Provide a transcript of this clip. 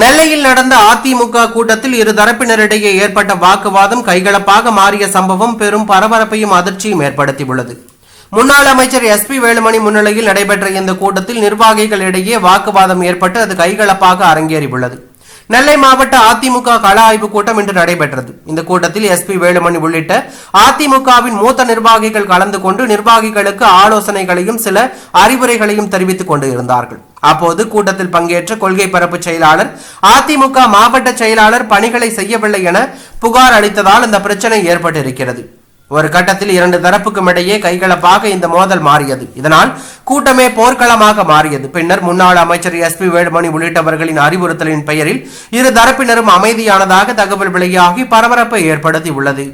நெல்லையில் நடந்த அதிமுக கூட்டத்தில் இரு தரப்பினரிடையே ஏற்பட்ட வாக்குவாதம் கைகலப்பாக மாறிய சம்பவம் பெரும் பரபரப்பையும் அதிர்ச்சியும் ஏற்படுத்தியுள்ளது. முன்னாள் அமைச்சர் எஸ் பி வேலுமணி முன்னிலையில் நடைபெற்ற இந்த கூட்டத்தில் நிர்வாகிகளிடையே வாக்குவாதம் ஏற்பட்டு அது கைகலப்பாக அரங்கேறியுள்ளது. நெல்லை மாவட்ட அதிமுக கள ஆய்வு கூட்டம் இன்று நடைபெற்றது. இந்த கூட்டத்தில் எஸ் பி வேலுமணி உள்ளிட்ட அதிமுகவின் மூத்த நிர்வாகிகள் கலந்து கொண்டு நிர்வாகிகளுக்கு ஆலோசனைகளையும் சில அறிவுரைகளையும் தெரிவித்துக் கொண்டு இருந்தார்கள். அப்போது கூட்டத்தில் பங்கேற்ற கொள்கை பரப்பு செயலாளர் அதிமுக மாவட்ட செயலாளர் பணிகளை செய்யவில்லை என புகார் அளித்ததால் இந்த பிரச்சனை ஏற்பட்டிருக்கிறது. ஒரு கட்டத்தில் இரண்டு தரப்புக்கும் இடையே கைகலப்பாக இந்த மோதல் மாறியது. இதனால் கூட்டமே போர்க்களமாக மாறியது. பின்னர் முன்னாள் அமைச்சர் எஸ் பி வேலுமணி உள்ளிட்டவர்களின் அறிவுறுத்தலின் பெயரில் இரு தரப்பினரும் அமைதியானதாக தகவல் வெளியாகி பரபரப்பை ஏற்படுத்தி உள்ளது